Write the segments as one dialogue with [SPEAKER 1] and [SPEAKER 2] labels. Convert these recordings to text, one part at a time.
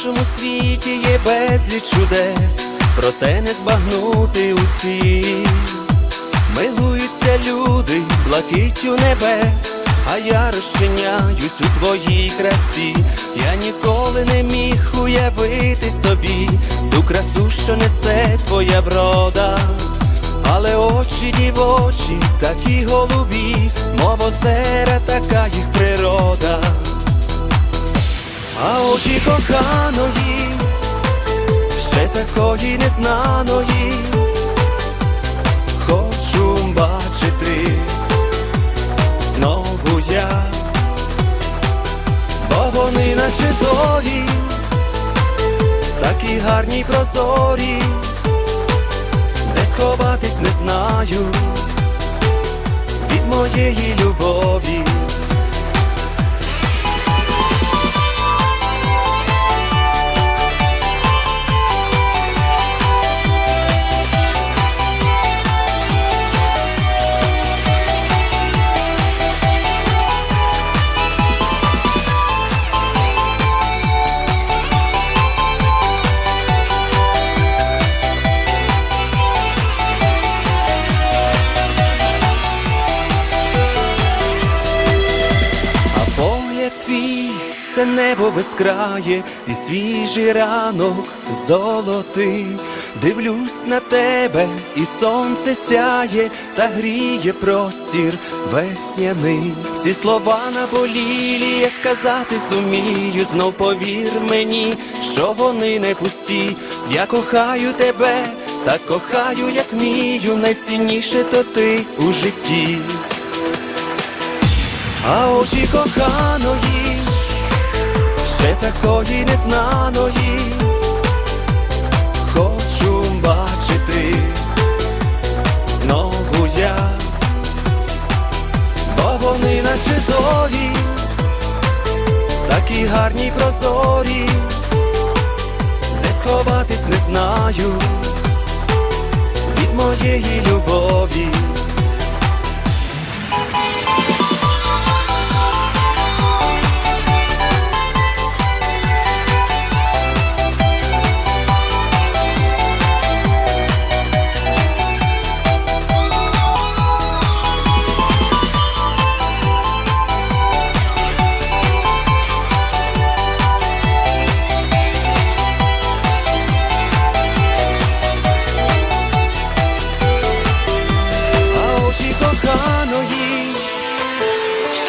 [SPEAKER 1] нашому світі є безліч чудес, проте не збагнути усі. Милуються люди блакиттю небес, а я розчиняюсь у твоїй красі. Я ніколи не міг уявити собі ту красу, що несе твоя врода. Але очі дівочі, такі голубі, мов озера, така їх природа. А очі коханої, ще такої незнаної, хочу бачити знову я, бо вони наче зорі, такі гарні прозорі, де сховатись не знаю від моєї любові. Це небо безкрає, і свіжий ранок золотий. Дивлюсь на тебе, і сонце сяє, та гріє простір весняний. Всі слова наболілі, я сказати зумію, знов повір мені, що вони не пусті. Я кохаю тебе, та кохаю, як вмію, найцінніше то ти у житті. А очі коханої, ще такої незнаної, хочу бачити. Знову я, бо вони наче зорі, такі гарні прозорі, де сховатись не знаю від моєї любові.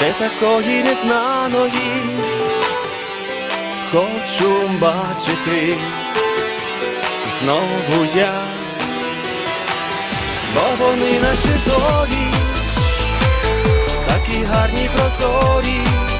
[SPEAKER 1] ще такої незнаної, хочу бачити знову я, бо вони наші зорі, такі гарні прозорі.